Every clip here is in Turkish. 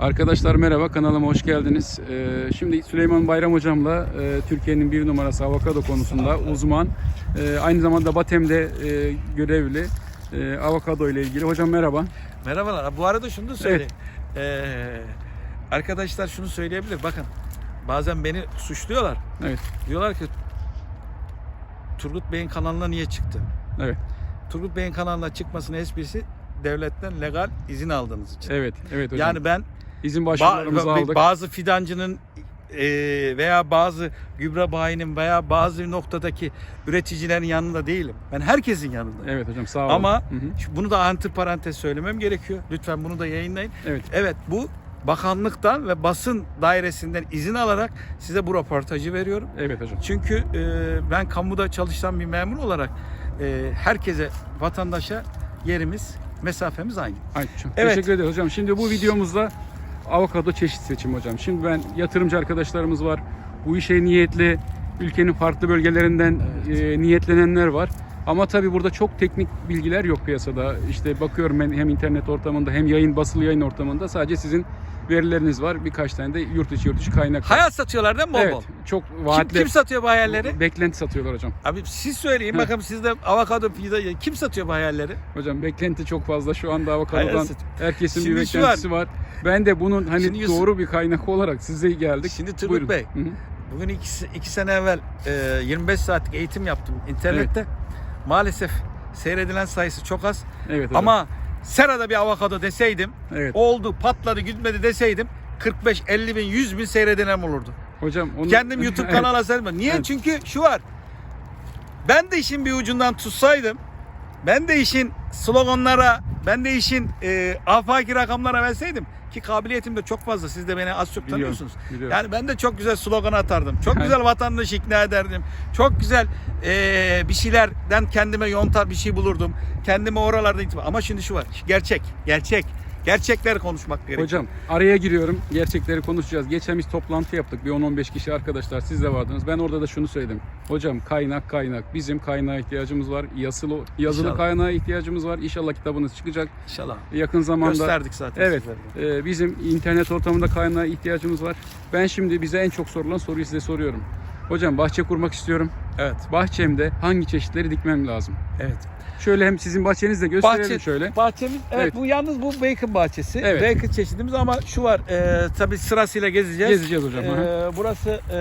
Arkadaşlar merhaba kanalıma hoş geldiniz. Ee, şimdi Süleyman Bayram hocamla e, Türkiye'nin bir numarası avokado konusunda uzman. e, aynı zamanda Batem'de e, görevli e, avokado ile ilgili. Hocam merhaba. Merhabalar. Bu arada şunu da söyleyeyim. Ee, arkadaşlar şunu söyleyebilir. Bakın bazen beni suçluyorlar. Evet. Diyorlar ki Turgut Bey'in kanalına niye çıktın? Evet. Turgut Bey'in kanalına çıkmasının esprisi devletten legal izin aldığınız için. Evet. Evet hocam. Yani ben izin ba- başvurularımızı ba- aldık. bazı fidancının e, veya bazı gübre bayinin veya bazı noktadaki üreticilerin yanında değilim. Ben herkesin yanındayım. Evet hocam sağ olun. Ama Hı hı. bunu da antiparantez söylemem gerekiyor. Lütfen bunu da yayınlayın. Evet. Evet bu bakanlıktan ve basın dairesinden izin alarak size bu röportajı veriyorum. Evet hocam. Çünkü e, ben kamuda çalışan bir memur olarak e, herkese, vatandaşa yerimiz, mesafemiz aynı. Ay, çok Evet. Teşekkür ederiz hocam. Şimdi bu videomuzda avokado çeşit seçimi hocam. Şimdi ben yatırımcı arkadaşlarımız var. Bu işe niyetli ülkenin farklı bölgelerinden e, niyetlenenler var. Ama tabii burada çok teknik bilgiler yok piyasada. İşte bakıyorum ben hem internet ortamında hem yayın basılı yayın ortamında sadece sizin verileriniz var. Birkaç tane de yurt içi yurt dışı kaynak. var. Hayat satıyorlar değil mi bol evet. bol? Çok Kim, vaatli. kim satıyor bu hayalleri? Beklenti satıyorlar hocam. Abi siz söyleyin bakalım sizde avokado pide kim satıyor bu hayalleri? Hocam beklenti çok fazla şu anda avokadodan. Herkesin Şimdi bir beklentisi var. Ben de bunun hani Şimdi Yusuf- doğru bir kaynak olarak size geldik. Şimdi Turgut. Bey, Hı hı. Bugün iki, iki sene evvel e, 25 saatlik eğitim yaptım internette. Maalesef seyredilen sayısı çok az. Evet hocam. Ama Sera'da bir avokado deseydim, evet. oldu, patladı, gitmedi deseydim 45, 50 bin, 100 bin seyredilen olurdu. Hocam onu Kendim YouTube Evet. kanala serdim. Niye? Evet. Çünkü şu var. Ben de işin bir ucundan tutsaydım, ben de işin sloganlara, ben de işin e, afaki rakamlara verseydim ki kabiliyetim de çok fazla. Siz de beni az çok Biliyorum, tanıyorsunuz. biliyorum. Yani ben de çok güzel slogan atardım. Çok güzel vatandaşı ikna ederdim. Çok güzel e, bir şeylerden kendime yontar bir şey bulurdum. Kendime oralarda itibar. Ama şimdi şu var. Gerçek, gerçek. Gerçekler konuşmak gerekiyor. Hocam araya giriyorum. Gerçekleri konuşacağız. Geçen biz toplantı yaptık. Bir 10-15 kişi arkadaşlar siz de vardınız. Ben orada da şunu söyledim. Hocam kaynak kaynak. Bizim kaynağa ihtiyacımız var. Yazılı yazılı İnşallah. kaynağa ihtiyacımız var. İnşallah kitabınız çıkacak. İnşallah. Yakın zamanda Gösterdik zaten. Evet. e, bizim internet ortamında kaynağa ihtiyacımız var. Ben şimdi bize en çok sorulan soruyu size soruyorum. Hocam bahçe kurmak istiyorum. Evet. Bahçemde hangi çeşitleri dikmem lazım? Evet. Şöyle hem sizin bahçenizde gösterelim Bahçe, şöyle. Bahçemiz evet, Evet. bu yalnız bu bacon bahçesi. Evet. Bacon çeşidimiz ama şu var e, tabii sırasıyla gezeceğiz. Gezeceğiz hocam. E, burası e,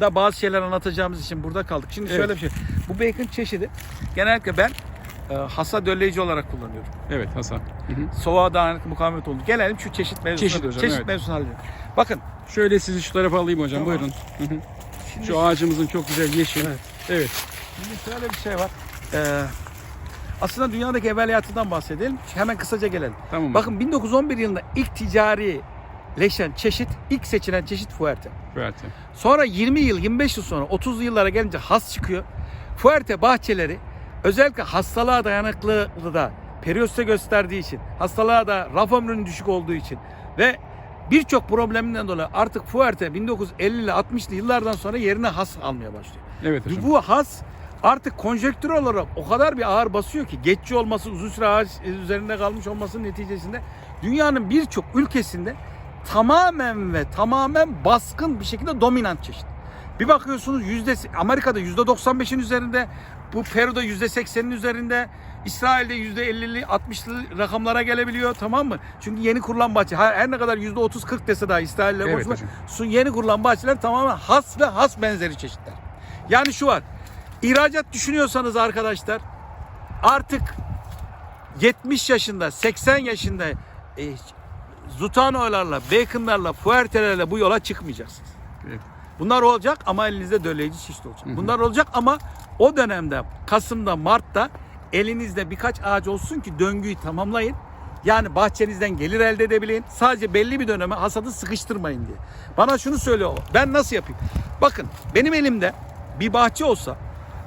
da bazı şeyler anlatacağımız için burada kaldık. Şimdi Evet. şöyle bir şey. Bu bacon çeşidi genellikle ben e, hasa dölleyici olarak kullanıyorum. Evet Hasan. Hı hı. Soğuğa dayanıklı mukavemet oldu. Gelelim şu çeşit mevzusuna. Çeşit hocam, çeşit evet. mevzusuna halledelim. Bakın Şöyle sizi şu tarafa alayım hocam. Tamam. Buyurun. Hı hı. şimdi, Şu ağacımızın çok güzel yeşil. Evet. Evet. şimdi şöyle bir şey var. E, aslında dünyadaki evveliyatından bahsedelim. Hemen kısaca gelelim. Tamam. Bakın 1911 yılında ilk ticarileşen çeşit, ilk seçilen çeşit Fuerte. Fuerte. Sonra 20 yıl, 25 yıl sonra 30'lu yıllara gelince has çıkıyor. Fuerte bahçeleri özellikle hastalığa dayanıklılığı da periyosite gösterdiği için, hastalığa da raf ömrünün düşük olduğu için ve birçok probleminden dolayı artık Fuerte 1950'li 60'lı yıllardan sonra yerine has almaya başlıyor. Evet hocam. Bu has artık konjektür olarak o kadar bir ağır basıyor ki geçici olması, uzun süre ağaç üzerinde kalmış olmasının neticesinde dünyanın birçok ülkesinde tamamen ve tamamen baskın bir şekilde dominant çeşit. Bir bakıyorsunuz yüzde Amerika'da yüzde 95'in üzerinde, bu Peru'da yüzde 80'in üzerinde, İsrail'de yüzde 50'li 60'lı rakamlara gelebiliyor tamam mı? Çünkü yeni kurulan bahçe her ne kadar yüzde 30-40 dese daha İsrail'le Evet konuşma, yeni kurulan bahçeler tamamen has ve has benzeri çeşitler. Yani şu var. İhracat düşünüyorsanız arkadaşlar artık 70 yaşında, 80 yaşında e, Zutano'larla, Bacon'larla, Fuerte'lerle bu yola çıkmayacaksınız. Evet. Bunlar olacak ama elinizde dölleyici çeşit olacak. Hı hı. Bunlar olacak ama o dönemde Kasım'da, Mart'ta elinizde birkaç ağaç olsun ki döngüyü tamamlayın. Yani bahçenizden gelir elde edebilin. Sadece belli bir döneme hasadı sıkıştırmayın diye. Bana şunu söylüyor. Ben nasıl yapayım? Bakın benim elimde bir bahçe olsa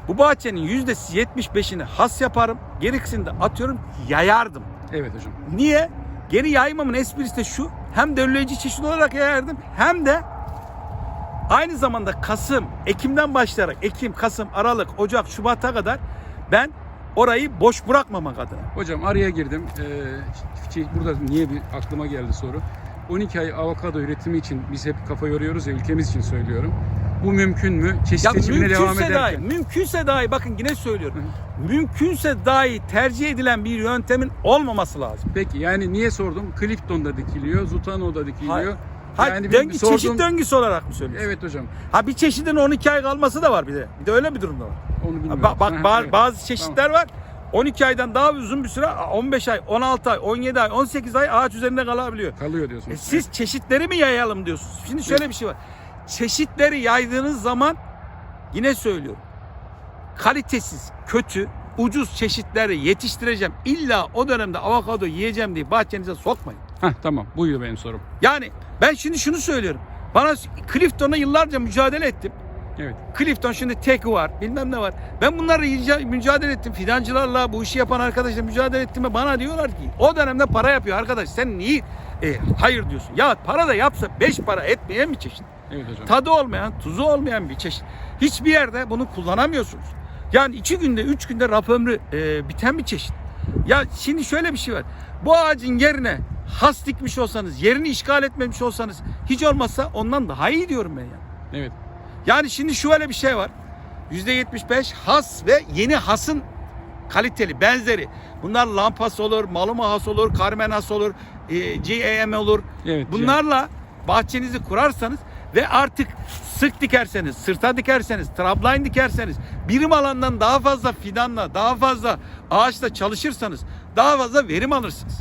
bu bahçenin yüzde 75'ini has yaparım. Gerisini de atıyorum yayardım. Evet hocam. Niye? Geri yaymamın esprisi de şu. Hem dölleyici çeşit olarak yayardım hem de aynı zamanda Kasım, Ekim'den başlayarak Ekim, Kasım, Aralık, Ocak, Şubat'a kadar ben orayı boş bırakmamak adına. Hocam araya girdim. Ee, şey, burada niye bir aklıma geldi soru. 12 ay avokado üretimi için biz hep kafa yoruyoruz ya ülkemiz için söylüyorum. Bu mümkün mü? Çeşit Ya seçimine devam mümkünse dahi, ederken. mümkünse dahi bakın yine söylüyorum. Mümkünse dahi tercih edilen bir yöntemin olmaması lazım. Peki yani niye sordum? Clifton'da dikiliyor, Zutano'da dikiliyor. Hayır. Ha, yani döngü, bir sorduğum- çeşit döngüsü olarak mı söylüyorsun? Evet hocam. Ha bir çeşidin 12 ay kalması da var bir de. Bir de öyle bir durumda var. Onu bilmiyorum. Bak, bak Ha, evet. bazı çeşitler var. 12 aydan daha uzun bir süre 15 ay, 16 ay, 17 ay, 18 ay ağaç üzerinde kalabiliyor. Kalıyor diyorsunuz. E siz çeşitleri mi yayalım diyorsunuz? Şimdi şöyle bir şey var. Çeşitleri yaydığınız zaman yine söylüyorum. Kalitesiz, kötü, ucuz çeşitleri yetiştireceğim. İlla o dönemde avokado yiyeceğim diye bahçenize sokmayın. Heh, tamam buydu benim sorum. Yani ben şimdi şunu söylüyorum. Bana Clifton'a yıllarca mücadele ettim. Evet. Clifton şimdi tek var bilmem ne var. Ben bunlarla mücadele ettim. Fidancılarla bu işi yapan arkadaşlarla mücadele ettim ve bana diyorlar ki o dönemde para yapıyor arkadaş sen niye e, hayır diyorsun. Ya para da yapsa beş para etmeyen bir çeşit. Evet hocam. Tadı olmayan, tuzu olmayan bir çeşit. Hiçbir yerde bunu kullanamıyorsunuz. Yani iki günde, üç günde raf ömrü e, biten bir çeşit. Ya şimdi şöyle bir şey var. Bu ağacın yerine has dikmiş olsanız, yerini işgal etmemiş olsanız hiç olmazsa ondan daha iyi diyorum ben yani. Evet. Yani şimdi şöyle bir şey var. %75 has ve yeni hasın kaliteli, benzeri. Bunlar lampas olur, maluma has olur, karmen has olur, e, GAM olur. Evet. Bunlarla bahçenizi kurarsanız ve artık sık dikerseniz, sırta dikerseniz, trapline dikerseniz, birim alandan daha fazla fidanla, daha fazla ağaçla çalışırsanız daha fazla verim alırsınız.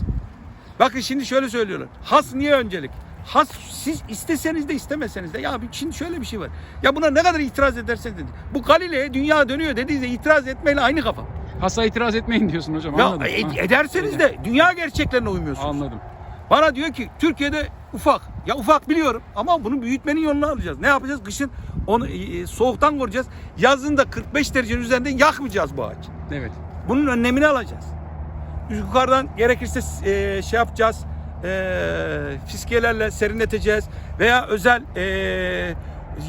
Bakın şimdi şöyle söylüyorlar. Has niye öncelik? Has siz isteseniz de istemeseniz de ya bir- şimdi şöyle bir şey var. Ya buna ne kadar itiraz ederseniz edin. Bu Galile'ye dünya dönüyor dediğinizde itiraz etmeyle aynı kafa. Hasa itiraz etmeyin diyorsun hocam. Ya Anladım. e- ederseniz de dünya gerçeklerine uymuyorsunuz. Anladım. Bana diyor ki Türkiye'de ufak. Ya ufak biliyorum ama bunu büyütmenin yolunu alacağız. Ne yapacağız? Kışın onu e, e, soğuktan koruyacağız. Yazın da 45 derecenin üzerinde yakmayacağız bu ağacı. Evet. Bunun önlemini alacağız. Yukarıdan gerekirse e, şey yapacağız. E, fiskelerle serinleteceğiz. Veya özel e,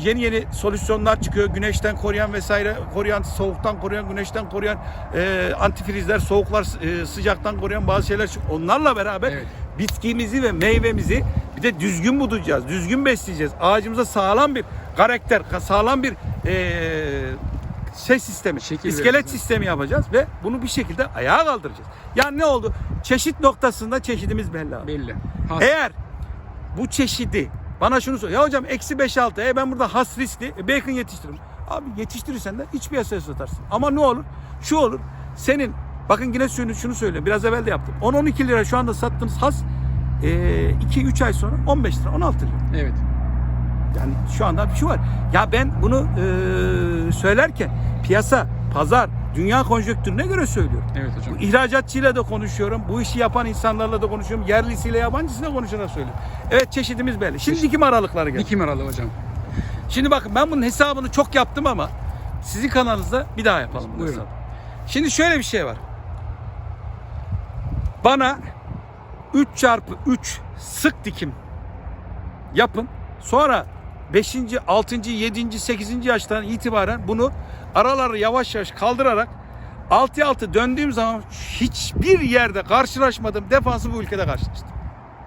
yeni yeni solüsyonlar çıkıyor. Güneşten koruyan vesaire koruyan, soğuktan koruyan, güneşten koruyan e, antifrizler, soğuklar, e, sıcaktan koruyan bazı şeyler çıkıyor. Onlarla beraber Evet. bitkimizi ve meyvemizi bir de düzgün budayacağız. Düzgün besleyeceğiz. Ağacımıza sağlam bir karakter, sağlam bir e, şey sistemi, Şekil iskelet vereceğiz. sistemi yapacağız ve bunu bir şekilde ayağa kaldıracağız. Yani ne oldu? Çeşit noktasında çeşidimiz belli abi. Belli. Has. Eğer bu çeşidi bana şunu sor. Ya hocam eksi 5 6 e ben burada has riskli e, bacon yetiştiririm. Abi yetiştirirsen de iç piyasaya satarsın. Ama ne olur? Şu olur. Senin bakın yine şunu, şunu söyleyeyim. Biraz evvel de yaptım. 10-12 lira şu anda sattığınız has 2-3 ay sonra 15 lira 16 lira. Evet. Yani şu anda bir şey var. Ya ben bunu e, söylerken piyasa, pazar, dünya konjonktürüne göre söylüyorum. Evet hocam. Bu ihracatçıyla da konuşuyorum. Bu işi yapan insanlarla da konuşuyorum. Yerlisiyle yabancısıyla konuşarak söylüyorum. Evet çeşidimiz belli. Şimdi dikim aralıkları geldi. Dikim aralı hocam. Şimdi bakın ben bunun hesabını çok yaptım ama sizin kanalınızda bir daha yapalım. bu Buyurun. hesabı. Şimdi şöyle bir şey var. Bana 3 çarpı 3 sık dikim yapın. Sonra 5. 6. 7. 8. yaştan itibaren bunu araları yavaş yavaş kaldırarak 6 6 döndüğüm zaman hiçbir yerde karşılaşmadığım defansı bu ülkede karşılaştım.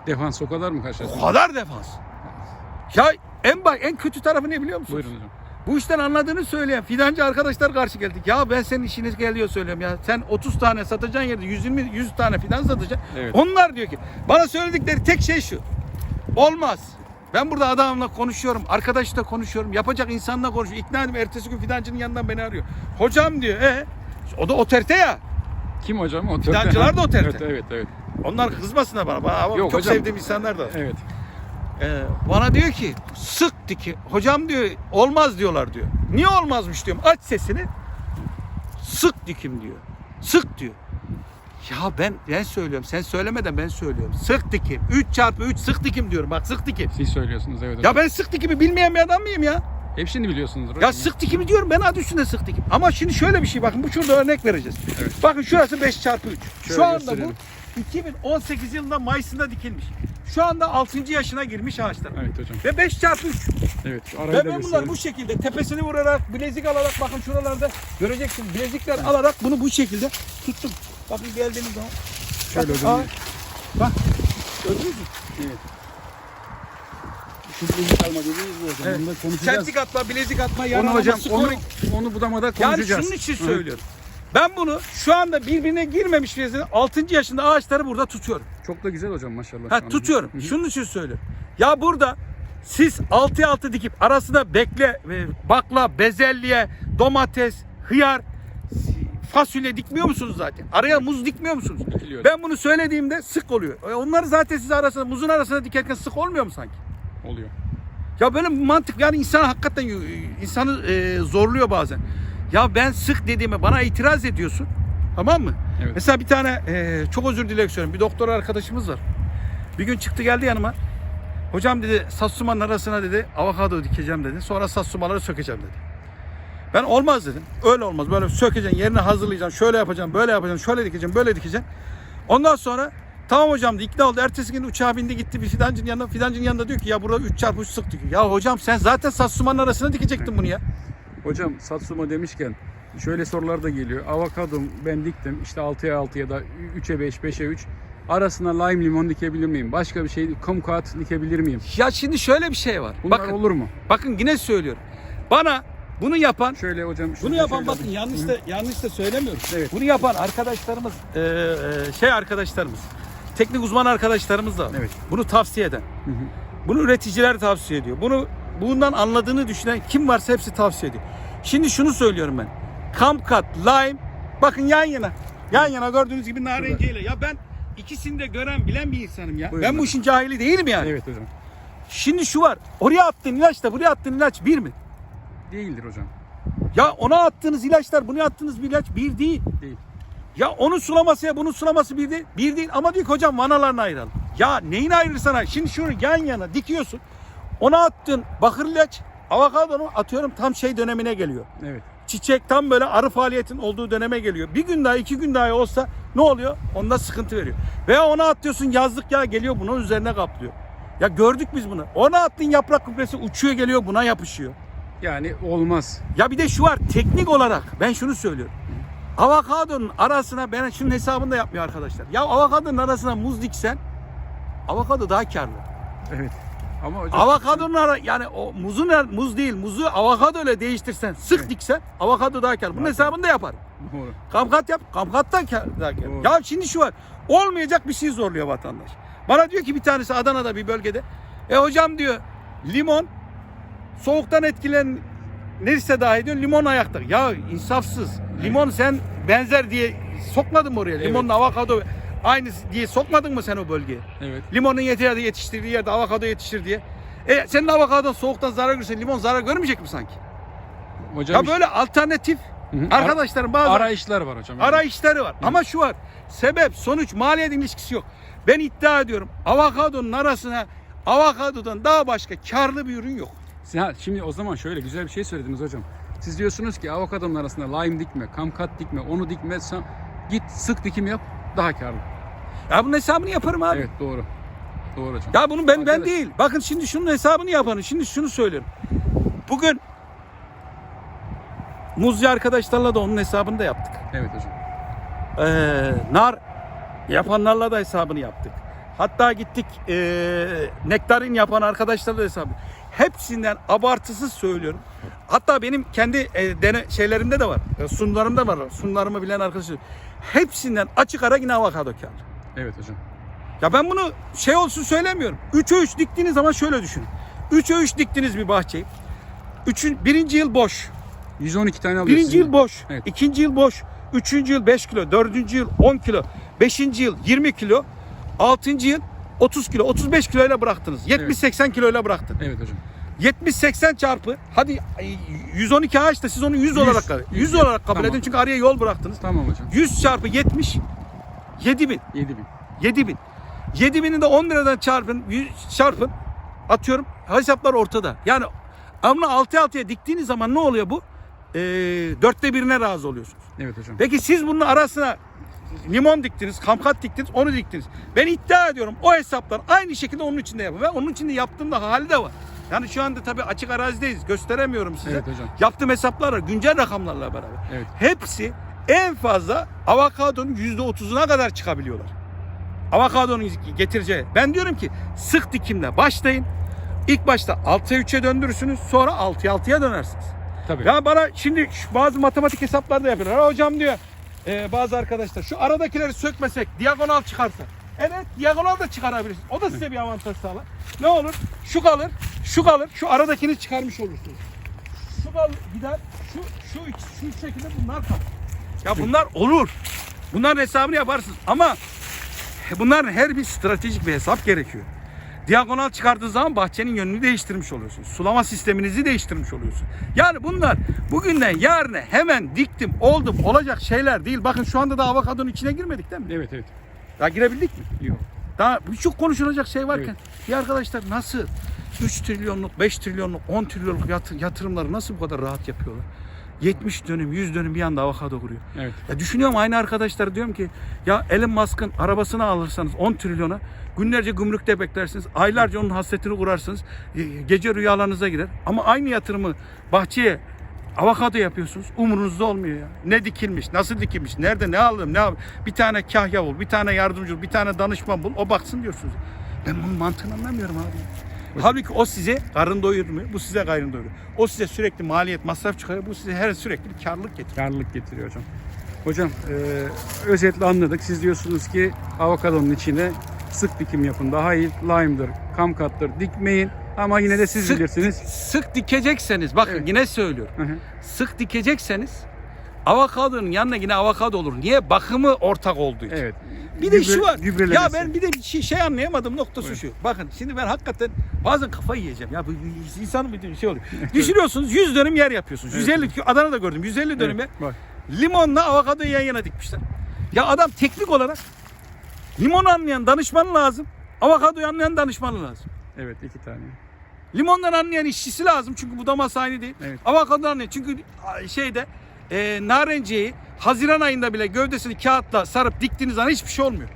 Defans o kadar mı karşılaştın? O kadar defans. Ya en bak en kötü tarafı ne biliyor musunuz? Buyurun hocam. Bu işten anladığını söyleyen fidancı arkadaşlar karşı geldik. Ya ben senin işiniz geliyor söylüyorum ya. Sen 30 tane satacağın yerde 120 100 tane fidan satacaksın. Evet. Onlar diyor ki bana söyledikleri tek şey şu. Olmaz. Ben burada adamla konuşuyorum, arkadaşla konuşuyorum, yapacak insanla konuşuyorum. İkna edip ertesi gün fidancının yanından beni arıyor. Hocam diyor, e o da otorite ya. Kim hocam? O Fidancılar da o Evet evet evet. Onlar kızmasınlar bana. bana Yok çok hocam. sevdiğim insanlar da. Evet. Ee, bana diyor ki sık diki. Hocam diyor olmaz diyorlar diyor. Niye olmazmış diyorum. Aç sesini. Sık dikim diyor. Sık diyor. Ya ben ben söylüyorum. Sen söylemeden ben söylüyorum. Sık dikim. 3 çarpı 3 sık dikim diyorum. Bak sık dikim. Siz söylüyorsunuz evet hocam. Ya ben sık dikimi bilmeyen bir adam mıyım ya? Hepsini biliyorsunuz hocam. Ya sık dikimi diyorum ben adı üstünde sık dikim. Ama şimdi şöyle bir şey bakın bu şurada örnek vereceğiz. Evet. Bakın şurası 5 çarpı 3. Şöyle Şu anda gösterelim. bu 2018 yılında Mayıs'ında dikilmiş. Şu anda 6. yaşına girmiş ağaçlar. Evet hocam. Ve 5 çarpı 3. Evet. Şu arayı Ve da ben bunları gösterelim. bu şekilde tepesini vurarak bilezik alarak bakın şuralarda göreceksin bilezikler alarak bunu bu şekilde tuttum. Bakın geldiğimiz zaman. Şöyle bakın, Bak gördünüz mü? Evet. şu bilezik alma dediğimiz bu hocam. Evet. Bunu da konuşacağız. Çentik atma, bilezik atma, Onu yaralama, hocam onu, skoring. onu budamada Yani konuşacağız. şunun için Hı. söylüyorum. Ben bunu şu anda birbirine girmemiş vaziyette 6. yaşında ağaçları burada tutuyorum. Çok da güzel hocam maşallah. Ha tutuyorum. Hı hı. Şunun için söylüyorum. Ya burada siz 6'ya 6 dikip arasında bekle, e, bakla, bezelye, domates, hıyar, fasulye dikmiyor musunuz zaten? Araya muz dikmiyor musunuz? Dikiliyor. Ben bunu söylediğimde sık oluyor. E, Onları zaten siz arasında, muzun arasında dikerken sık olmuyor mu sanki? Oluyor. Ya böyle mantık yani insan hakikaten insanı e, zorluyor bazen. Ya ben sık dediğime bana itiraz ediyorsun. Tamam mı? Evet. Mesela bir tane e, çok özür dilerim söylüyorum. Bir doktor arkadaşımız var. Bir gün çıktı geldi yanıma. Hocam dedi satsumanın arasına dedi avokado dikeceğim dedi. Sonra satsumaları sökeceğim dedi. Ben olmaz dedim. Öyle olmaz. Böyle sökeceksin, yerine hazırlayacaksın. Şöyle yapacağım, böyle yapacağım, şöyle dikeceğim, böyle dikeceğim. Ondan sonra tamam hocam dedi, ikna oldu. Ertesi gün uçağa bindi gitti bir fidancının yanına. Fidancının yanında diyor ki ya burada 3 çarpı 3 sık dikiyor. Ya hocam sen zaten satsumanın arasına dikecektin bunu ya. Hocam Satsuma demişken şöyle sorular da geliyor. Avokado ben diktim işte 6'ya 6 ya da 3'e 5, 5'e 3. Arasına lime limon dikebilir miyim? Başka bir şey kumkuat dikebilir miyim? Ya şimdi şöyle bir şey var. Bunlar bakın, olur mu? bakın yine söylüyorum. Bana bunu yapan Şöyle hocam. Bunu şurada yapan şöyle bakın yanlış da yanlış da söylemiyorum. Evet. Bunu yapan arkadaşlarımız e, e, şey arkadaşlarımız teknik uzman arkadaşlarımız da. Evet. Bunu tavsiye eden. Hı hı. Bunu üreticiler tavsiye ediyor. Bunu bundan anladığını düşünen kim varsa hepsi tavsiye ediyor. Şimdi şunu söylüyorum ben. Kamkat, lime bakın yan yana. Yan yana gördüğünüz gibi narenciyle. Ya ben ikisini de gören bilen bir insanım ya. Buyurun ben bu işin cahili değilim yani. Evet hocam. Şimdi şu var. Oraya attığın ilaçla buraya attığın ilaç bir mi? Değildir hocam. Ya ona attığınız ilaçlar, bunu attığınız bir ilaç bir değil. Değil. Ya onun sulamasıya bunun sulaması bir değil. Bir değil ama diyor ki hocam vanalarını ayıralım. Ya neyin ayrılırsan Şimdi şunu yan yana dikiyorsun. Ona attığın bakır ilaç avokadonu atıyorum tam şey dönemine geliyor. Evet. Çiçek tam böyle arı faaliyetin olduğu döneme geliyor. Bir gün daha iki gün daha olsa ne oluyor? Onda sıkıntı veriyor. Veya ona atıyorsun yazlık ya geliyor bunun üzerine kaplıyor. Ya gördük biz bunu. Ona attığın yaprak küpresi uçuyor geliyor buna yapışıyor. Yani olmaz. Ya bir de şu var teknik olarak ben şunu söylüyorum. Avokadonun arasına ben şunun hesabını da yapmıyor arkadaşlar. Ya avokadonun arasına muz diksen avokado daha karlı. Evet. Ama hocam Avokadonun ara yani o muzun ar- muz değil muzu avokado ile değiştirsen sık Evet. diksen avokado daha karlı. Bunun hesabını da yapar. doğru. Kamkat yap. Kamkattan kar, daha karlı. Doğru. Ya şimdi şu var. Olmayacak bir şey zorluyor vatandaş. Bana diyor ki bir tanesi Adana'da bir bölgede. E hocam diyor limon soğuktan etkilen neyse dahi diyor limon ayakta. Ya insafsız. Limon sen benzer diye sokmadın mı oraya? Evet. Limonla avokado aynı diye sokmadın mı sen o bölgeye? Evet. Limonun yetiştirdiği, yetiştirdiği yerde avokado yetiştir diye. E senin avokadon soğuktan zarar görse limon zarar görmeyecek mi sanki? Hocam Ya işte- böyle alternatif Hı hı. Arkadaşların bazı arayışlar var hocam. Yani. arayışları var. Ama şu var. Sebep, sonuç, maliyet ilişkisi yok. Ben iddia ediyorum. Avokadonun arasına avokadodan daha başka karlı bir ürün yok. Ha, şimdi o zaman şöyle güzel bir şey söylediniz hocam. Siz diyorsunuz ki avokadonun arasında lime dikme, kamkat dikme, onu dikme. sen Git sık dikim yap daha karlı. Ya bunun hesabını yaparım abi. Evet doğru. Doğru hocam. Ya bunun ben ben Arkadaş- değil. Bakın şimdi şunun hesabını yapanı. Şimdi şunu söylüyorum. Bugün muzcu arkadaşlarla da onun hesabını da yaptık. Evet hocam. Ee, nar yapanlarla da hesabını yaptık. Hatta gittik ee, nektarin yapan arkadaşlarla da hesabı. Hepsinden abartısız söylüyorum. Hatta benim kendi e, dene, şeylerimde de var. E, sunlarımda var. Sunlarımı bilen arkadaşlar. Hepsinden açık ara yine avokado kârı. Evet hocam. Ya ben bunu şey olsun söylemiyorum. 3'e 3 diktiğiniz zaman şöyle düşünün. 3'e 3 diktiniz bir bahçeyi. Üçün, birinci yıl boş. 112 tane alıyorsun. Birinci yıl boş. Evet. ikinci yıl boş. Üçüncü yıl 5 kilo. Dördüncü yıl 10 kilo. Beşinci yıl 20 kilo. Altıncı yıl 30 kilo. 35 kiloyla bıraktınız. 70-80 kiloyla bıraktın. Evet hocam. 70-80 çarpı hadi ay, 112 ağaç da siz onu 100, 100, olarak kabul 100, 100 olarak kabul Tamam. edin çünkü araya yol bıraktınız. Tamam hocam. 100 çarpı 70 7000. 7000. 7000. 7000'i de 10 liradan çarpın, 100 çarpın. Atıyorum. Hesaplar ortada. Yani ama 6 6'ya diktiğiniz zaman ne oluyor bu? Ee, dörtte birine razı oluyorsunuz. Evet hocam. Peki siz bunun arasına limon diktiniz, kamkat diktiniz, onu diktiniz. Ben iddia ediyorum o hesaplar aynı şekilde onun içinde yapın. Ve onun içinde yaptığımda hali de var. Yani şu anda tabii açık arazideyiz. Gösteremiyorum size. Evet hocam. Yaptığım hesaplar var. Güncel rakamlarla beraber. Evet. Hepsi en fazla avokadonun yüzde otuzuna kadar çıkabiliyorlar. Avokadonun getireceği. Ben diyorum ki sık dikimle başlayın. İlk başta 6'ya 3'e döndürürsünüz. Sonra 6'ya 6'ya dönersiniz. Tabii. Ya bana şimdi bazı matematik hesaplar da yapıyorlar. Hocam diyor e, bazı arkadaşlar şu aradakileri sökmesek diagonal çıkarsa. Evet diagonal da çıkarabilirsiniz. O da size bir avantaj sağlar. Ne olur? Şu kalır, şu kalır. Şu aradakini çıkarmış olursunuz. Şu kalır gider. Şu şu şu şekilde bunlar kalır. Ya bunlar olur. Bunların hesabını yaparsınız ama bunların her bir stratejik bir hesap gerekiyor. Diagonal çıkardığı zaman bahçenin yönünü değiştirmiş oluyorsunuz. Sulama sisteminizi değiştirmiş oluyorsunuz. Yani bunlar bugünden yarına hemen diktim, oldum, olacak şeyler değil. Bakın şu anda da avokadonun içine girmedik değil mi? Evet evet. Daha girebildik mi? Yok. Daha birçok konuşulacak şey varken ya arkadaşlar nasıl 3 trilyonluk, 5 trilyonluk, 10 trilyonluk yatır- yatırımları nasıl bu kadar rahat yapıyorlar? 70 dönüm, 100 dönüm bir anda avokado kuruyor. Evet. Ya düşünüyorum aynı arkadaşlar diyorum ki ya Elon Musk'ın arabasını alırsanız 10 trilyona günlerce gümrükte beklersiniz. Aylarca onun hasretini kurarsınız. ge- Gece rüyalarınıza girer. Ama aynı yatırımı bahçeye avokado yapıyorsunuz. Umurunuzda olmuyor ya. Ne dikilmiş, nasıl dikilmiş, nerede ne aldım, ne al. Bir tane kahya bul, bir tane yardımcı bul, bir tane danışman bul. O baksın diyorsunuz. Ben bunun mantığını anlamıyorum abi. Halbuki o size karın doyurmuyor. Bu size karın doyuruyor. O size sürekli maliyet, masraf çıkarıyor. Bu size her sürekli bir karlılık getiriyor. Karlılık getiriyor hocam. Hocam e, özetle anladık. Siz diyorsunuz ki avokadonun içine sık dikim yapın. Daha iyi lime'dır, kamkattır. Dikmeyin ama yine de siz Sık- bilirsiniz. Sık dikecekseniz bakın Evet. yine söylüyorum. Hı hı. Sık dikecekseniz avokadonun yanına yine avokado olur. Niye? Bakımı ortak olduğu için. Evet. Bir de Gübre- şu var. gübrelemesi. Ya ben bir de bir şey, şey anlayamadım noktası Buyurun. şu. Bakın şimdi ben hakikaten bazen kafayı yiyeceğim. Ya bu insanın bir şey oluyor. Düşünüyorsunuz 100 dönüm yer yapıyorsunuz. Evet. 150 Adana'da gördüm. 150 dönüm yer. Evet. Limonla avokadoyu yan yana dikmişler. Ya adam teknik olarak limon anlayan danışmanı lazım. Avokadoyu anlayan danışmanı lazım. Evet iki tane. Limondan anlayan işçisi lazım çünkü budaması aynı değil. Evet. Avokado anlayan çünkü şeyde e, narenciyeyi Haziran ayında bile gövdesini kağıtla sarıp diktiğiniz zaman hiçbir şey olmuyor.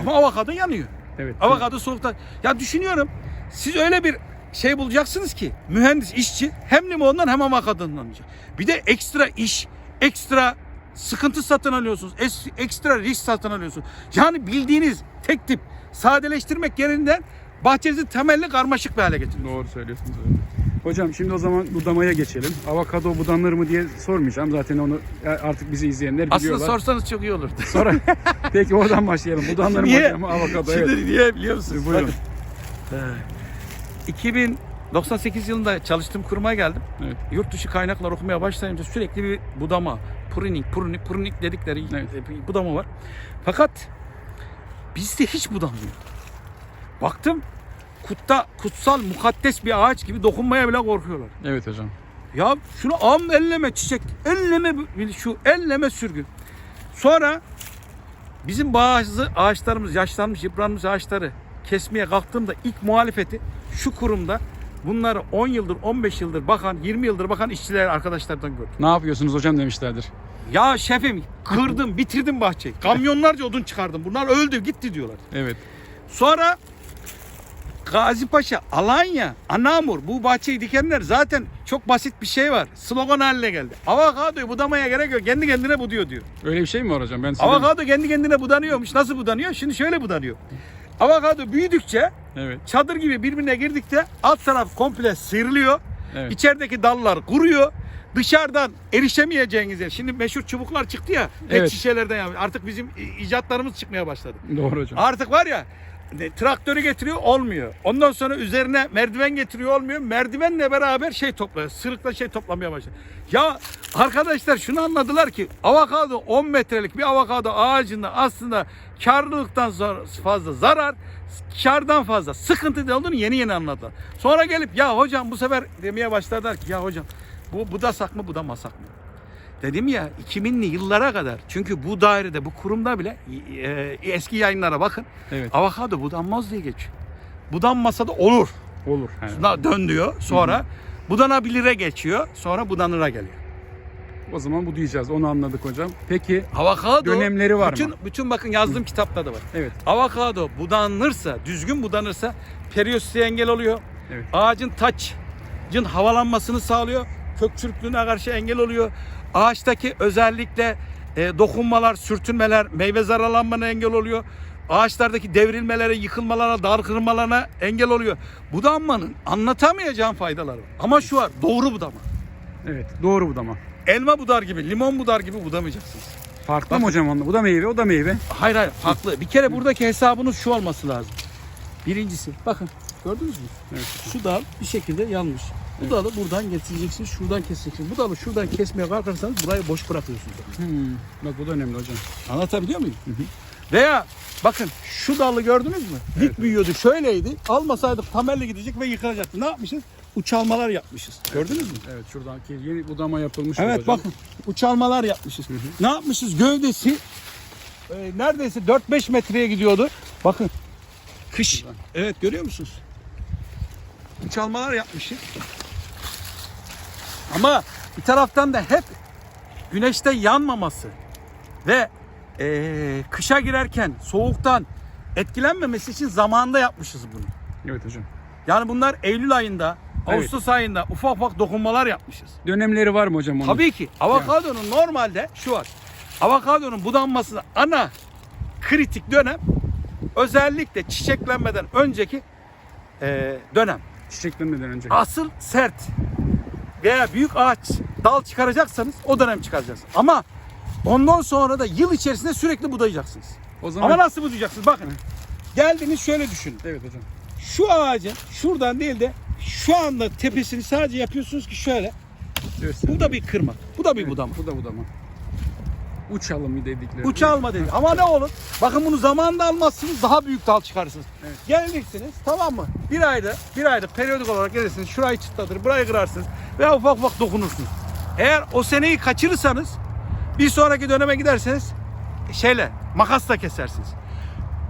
Ama avokado yanıyor. Evet. Avokado soğukta. Ya düşünüyorum siz öyle bir şey bulacaksınız ki mühendis, işçi hem limondan hem avokadondan anlayacak. Bir de ekstra iş, ekstra sıkıntı satın alıyorsunuz. ekstra risk satın alıyorsunuz. Yani bildiğiniz tek tip sadeleştirmek yerinden bahçenizi temelli karmaşık bir hale getirin. Doğru söylüyorsunuz. evet. Hocam şimdi o zaman budamaya geçelim. Avokado budanır mı diye sormayacağım. Zaten onu artık bizi izleyenler Aslında biliyorlar. sorsanız çok iyi olurdu. Sonra peki oradan başlayalım. Budanır mı hocam avokado? Şimdi Evet. niye biliyor musunuz? Buyurun. Bakın. Ee, 2098 yılında çalıştığım kuruma geldim. Evet. Yurt dışı kaynaklar okumaya başlayınca sürekli bir budama, pruning, pruning, pruning dedikleri Evet. bir budama var. Fakat bizde hiç budama yok. Baktım kutta kutsal mukaddes bir ağaç gibi dokunmaya bile korkuyorlar. Evet hocam. Ya şunu am elleme çiçek, elleme şu, elleme sürgün. Sonra bizim bazı ağaçlarımız, yaşlanmış, yıpranmış ağaçları kesmeye kalktığımda ilk muhalefeti şu kurumda bunları 10 yıldır, 15 yıldır bakan, 20 yıldır bakan işçiler arkadaşlardan gördüm. Ne yapıyorsunuz hocam demişlerdir. Ya şefim kırdım, bitirdim bahçeyi. Kamyonlarca odun çıkardım. Bunlar öldü, gitti diyorlar. Evet. Sonra Gazi Paşa, Alanya, Anamur bu bahçeyi dikenler zaten çok basit bir şey var. Slogan haline geldi. Avokadoyu budamaya gerek yok. Kendi kendine buduyor diyor. Öyle bir şey mi var hocam? Ben size- Avokado kendi kendine budanıyormuş. Nasıl budanıyor? Şimdi şöyle budanıyor. Avokado büyüdükçe Evet. çadır gibi birbirine girdikçe alt taraf komple sıyrılıyor. Evet. İçerideki dallar kuruyor. Dışarıdan erişemeyeceğiniz yer. Şimdi meşhur çubuklar çıktı ya. Pet Evet. şişelerden ya. Artık bizim icatlarımız çıkmaya başladı. Doğru hocam. Artık var ya traktörü getiriyor olmuyor. Ondan sonra üzerine merdiven getiriyor olmuyor. Merdivenle beraber şey topluyor. Sırıkla şey toplamaya başlıyor. Ya arkadaşlar şunu anladılar ki avokado 10 metrelik bir avokado ağacında aslında karlılıktan fazla zarar, kardan fazla sıkıntı ne olduğunu yeni yeni anladılar. Sonra gelip ya hocam bu sefer demeye başladılar ki ya hocam bu budasak mı budamasak mı? Dedim ya 2000'li yıllara kadar çünkü bu dairede bu kurumda bile e, eski yayınlara bakın Evet. avokado budanmaz diye geçiyor. Budanmasa da olur. Olur. Ha. Na- Dön diyor sonra budanabilire geçiyor sonra budanıra geliyor. O zaman bu diyeceğiz. Onu anladık hocam. Peki Avokado Dönemleri var bütün, mı? Bütün bakın yazdığım kitapta da var. evet. Avokado budanırsa, düzgün budanırsa periyosite engel oluyor. Evet. Ağacın taçın havalanmasını sağlıyor. Kök çürüklüğüne karşı engel oluyor. Ağaçtaki özellikle e, dokunmalar, sürtünmeler, meyve zararlanmana engel oluyor. ağaçlardaki devrilmelere, yıkılmalara, dar kırmalarına engel oluyor. Budanmanın anlatamayacağım faydaları var. Ama şu var, doğru budama. Evet doğru budama. Elma budar gibi, limon budar gibi budamayacaksınız. Farklı mı hocam onunla? Bu da meyve o da meyve. Hayır hayır farklı. Bir kere buradaki hesabınız şu olması lazım. Birincisi bakın gördünüz mü? Evet. Şu dal bir şekilde yanmış. Bu dalı buradan getireceksiniz, şuradan keseceksiniz. Bu dalı şuradan kesmeye kalkarsanız burayı boş bırakıyorsunuz. Hmm, bak bu da önemli hocam. Anlatabiliyor muyum? Veya bakın şu dalı gördünüz mü? Dik büyüyordu, şöyleydi. Almasaydık tamerle gidecek ve yıkılacaktı. Ne yapmışız? Uçalmalar yapmışız. Gördünüz mü? Evet şuradaki yeni budama yapılmış. Evet hocam. bakın uçalmalar yapmışız. Ne yapmışız? Gövdesi e, neredeyse 4-5 metreye gidiyordu. Bakın kış. Evet görüyor musunuz? Uçalmalar yapmışız. Ama bir taraftan da hep güneşte yanmaması ve e, kışa girerken soğuktan etkilenmemesi için zamanında yapmışız bunu. Evet hocam. Yani bunlar Eylül ayında, Evet. Ağustos ayında ufak ufak dokunmalar yapmışız. Dönemleri var mı hocam onun? Tabii ki. Avokadonun normalde şu var. Avokadonun budanmasında ana kritik dönem özellikle çiçeklenmeden önceki e, dönem. Çiçeklenmeden önce. Asıl sert veya büyük ağaç dal çıkaracaksanız o dönem çıkaracaksınız. Ama ondan sonra da yıl içerisinde sürekli budayacaksınız. O zaman Ama nasıl budayacaksınız? Bakın. Geldiniz şöyle düşünün. Evet hocam. Şu ağacın şuradan değil de şu anda tepesini sadece yapıyorsunuz ki şöyle. Göster. Bu da bir kırma. Bu da bir Evet, budama. Bu da budama. Uçalım dedikleri. Uç alma dedi. Ama ne olur? Bakın bunu zamanında almazsınız daha büyük dal çıkarırsınız. Evet. Geleceksiniz tamam mı? Bir ayda bir ayda periyodik olarak gelirsiniz. Şurayı çıtlatır, burayı kırarsınız. Veya ufak ufak dokunursunuz. Eğer o seneyi kaçırırsanız bir sonraki döneme giderseniz şeyle makasla kesersiniz.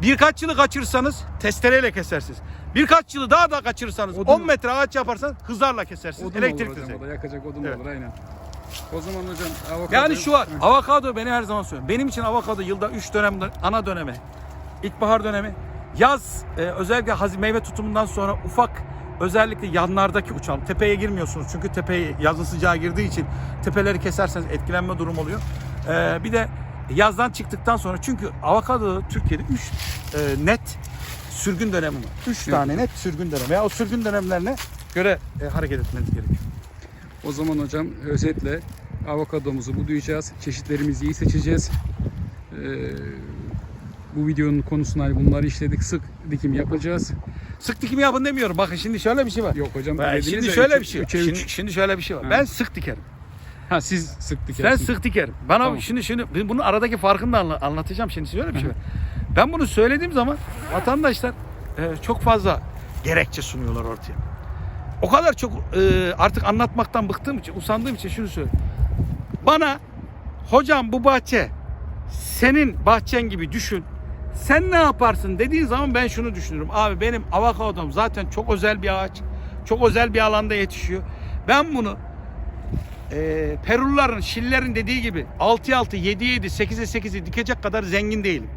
Birkaç yılı kaçırırsanız testereyle kesersiniz. Birkaç yılı daha da kaçırırsanız Odun- 10 metre ağaç yaparsanız hızarla kesersiniz. Odun Elektrik olur hocam. düzeyi. O da yakacak odun Evet. olur aynen. O zaman hocam avokado. Yani şu var. Avokado beni her zaman söylüyorum. Benim için avokado yılda 3 dönemde ana dönemi. İlkbahar dönemi. Yaz e, özellikle haz- meyve tutumundan sonra ufak özellikle yanlardaki uçalım. Tepeye girmiyorsunuz çünkü tepeye yazın sıcağı girdiği için tepeleri keserseniz etkilenme durum oluyor. E, bir de yazdan çıktıktan sonra çünkü avokado Türkiye'de 3 net sürgün dönemi var. 3 Evet. tane net sürgün dönemi. Veya o sürgün dönemlerine göre e, hareket etmeniz gerekiyor. O zaman hocam özetle avokadomuzu budayacağız. Çeşitlerimizi iyi seçeceğiz. Ee, bu videonun konusunda hani bunları işledik. Sık dikim yapacağız. Sık dikim yapın demiyorum. Bakın şimdi şöyle bir şey var. Yok hocam. Ben dediniz şimdi ya, şöyle üçe- bir şey var. üçe üç. Şimdi, şimdi şöyle bir şey var. Ha. Ben sık dikerim. Ha siz sık Ben dikersiniz. sık dikerim. Bana Tamam. şimdi şimdi bunun aradaki farkını da anla- anlatacağım şimdi şöyle bir şey var. Ben bunu söylediğim zaman vatandaşlar e, çok fazla gerekçe sunuyorlar ortaya. O kadar çok e, artık anlatmaktan bıktığım için, usandığım için şunu söylüyorum. Bana hocam bu bahçe senin bahçen gibi düşün. Sen ne yaparsın dediğin zaman ben şunu düşünürüm. Abi benim avokadom zaten çok özel bir ağaç. Çok özel bir alanda yetişiyor. Ben bunu e, Perulların, Şillerin dediği gibi 6'ya 6, 7'ye 7, 8'e 8'i dikecek kadar zengin değilim.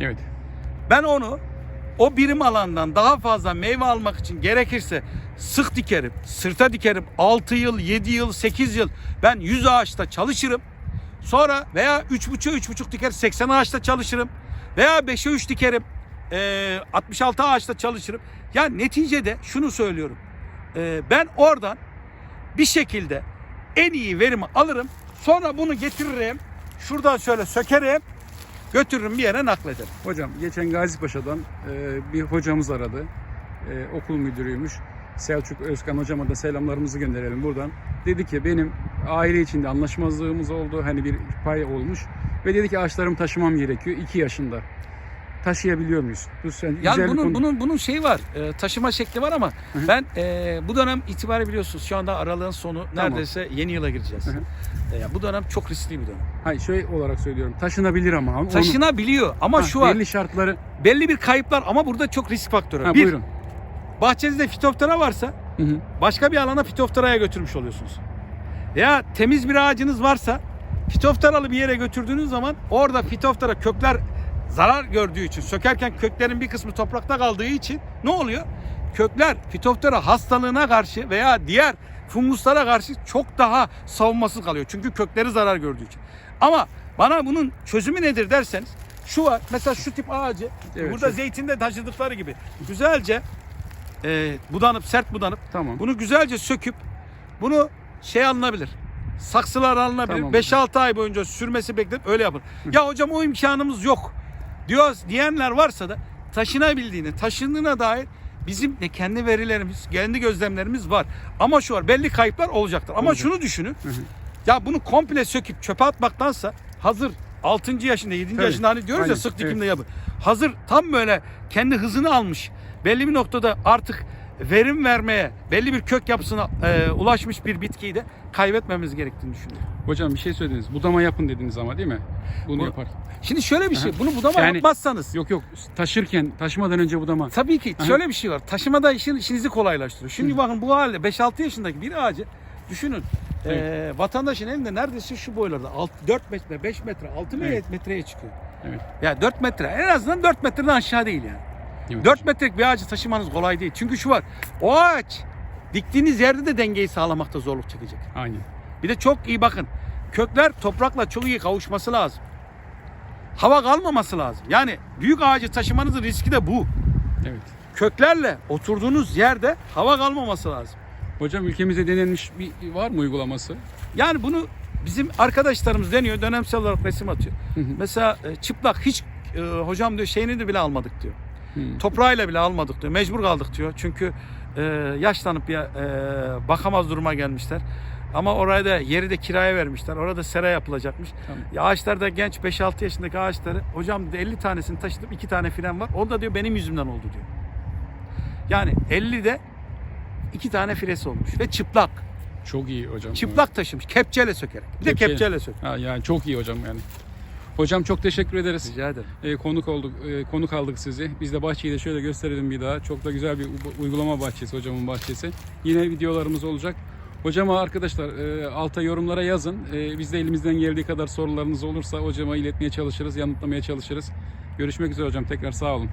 Evet. Ben onu o birim alandan daha fazla meyve almak için gerekirse sık dikerim, sırta dikerim. 6 yıl, 7 yıl, 8 yıl ben 100 ağaçta çalışırım. Sonra veya 3,5'a 3,5 diker 80 ağaçta çalışırım. Veya 5'e 3 dikerim. eee, 66 ağaçta çalışırım. Ya neticede şunu söylüyorum. Eee, ben oradan bir şekilde en iyi verimi alırım. Sonra bunu getiririm. Şuradan şöyle sökerim. Götürürüm bir yere naklederim. Hocam geçen Gazi Paşa'dan e, bir hocamız aradı. E, okul müdürüymüş. Selçuk Özkan hocama da selamlarımızı gönderelim buradan. Dedi ki benim aile içinde anlaşmazlığımız oldu. Hani bir pay olmuş. Ve dedi ki ağaçlarımı taşımam gerekiyor. 2 yaşında. Taşıyabiliyor muyuz? Bu sen Yani bunun konu. bunun bunun şeyi var. e, taşıma şekli var ama Hı hı. ben e, bu dönem itibariyle biliyorsunuz şu anda aralığın sonu neredeyse yeni yıla gireceğiz. Hı hı. E, bu dönem çok riskli bir dönem. Hayır şey olarak söylüyorum. Taşınabilir ama. Onu- Taşınabiliyor ama Ha, şu var. Belli şartları. Belli bir kayıplar ama burada çok risk faktörü. Ha, bir, buyurun. bahçenizde fitoptera varsa Hı hı. başka bir alana fitofteraya götürmüş oluyorsunuz. Veya temiz bir ağacınız varsa fitofteralı bir yere götürdüğünüz zaman orada fitoftera kökler zarar gördüğü için sökerken köklerin bir kısmı toprakta kaldığı için ne oluyor? Kökler fitoftera hastalığına karşı veya diğer funguslara karşı çok daha savunmasız kalıyor. Çünkü kökleri zarar gördüğü için. Ama bana bunun çözümü nedir derseniz Şu var. Mesela şu tip ağacı. Evet, burada zeytinde taşıdıkları gibi. Güzelce e, budanıp sert budanıp Tamam. bunu güzelce söküp bunu şey alınabilir. Saksılar alınabilir. Tamam. 5-6 ay boyunca sürmesi beklenip öyle yapın. Ya hocam o imkanımız yok diyoruz diyenler varsa da taşınabildiğini, taşındığına dair bizim de kendi verilerimiz, kendi gözlemlerimiz var. Ama şu var belli kayıplar olacaktır. Ama Olacak. şunu düşünün. Hı hı. Ya bunu komple söküp çöpe atmaktansa hazır 6. yaşında 7. Tabii. yaşında hani diyoruz Aynen, ya sık dikimde yapı. Hazır tam böyle kendi hızını almış. Belli bir noktada artık verim vermeye, belli bir kök yapısına e, ulaşmış bir bitkiyi de kaybetmemiz gerektiğini düşünüyorum. Hocam bir şey söylediniz. Budama yapın dediniz ama değil mi? Bunu Bu- yapar. Şimdi şöyle bir şey, bunu budama Yani- yapmazsanız Yok yok taşırken taşımadan önce budama. Tabii ki Aha. şöyle bir şey var. Taşımada işin işinizi kolaylaştırıyor. Şimdi bakın bu halde 5-6 yaşındaki bir ağacı düşünün. Evet. Ee, vatandaşın elinde neredeyse şu boylarda 6, 4 metre, 5 metre, 6 Evet. metreye çıkıyor. Evet. Ya 4 metre en azından 4 metreden aşağı değil yani. Evet 4 metrelik bir ağacı taşımanız kolay değil. Çünkü şu var. O ağaç diktiğiniz yerde de dengeyi sağlamakta zorluk çekecek. Aynen. Bir de çok iyi bakın. Kökler toprakla çok iyi kavuşması lazım. Hava kalmaması lazım. Yani büyük ağacı taşımanızın riski de bu. Evet. köklerle oturduğunuz yerde hava kalmaması lazım. Hocam ülkemizde denenmiş bir var mı uygulaması? Yani bunu bizim arkadaşlarımız deniyor dönemsel olarak resim atıyor. Hı hı. Mesela e, çıplak hiç e, hocam diyor şeyini de bile almadık diyor. Hı. Toprağıyla bile almadık diyor. Mecbur kaldık diyor. Çünkü e, yaşlanıp ya e, bakamaz duruma gelmişler. Ama oraya da yeri de kiraya vermişler. Orada sera yapılacakmış. Tamam. Ya ağaçlarda genç 5-6 yaşındaki ağaçları hocam dedi 50 tanesini taşıdım 2 tane filan var. O da diyor benim yüzümden oldu diyor. Yani 50'de 2 tane filesi olmuş ve çıplak. Çok iyi hocam. Çıplak taşımış. Kepçeyle sökerek. Bir de Kepçeyle. kepçeyle sök. Ha, yani çok iyi hocam yani. Hocam çok teşekkür ederiz. Rica ederim. Ee, konuk olduk, e, konuk aldık sizi. Biz de bahçeyi de şöyle gösterelim bir daha. Çok da güzel bir uygulama bahçesi hocamın bahçesi. Yine videolarımız olacak. Hocama arkadaşlar e, alta yorumlara yazın. E, biz de elimizden geldiği kadar sorularınız olursa hocama iletmeye çalışırız, yanıtlamaya çalışırız. Görüşmek üzere hocam. Tekrar sağ olun.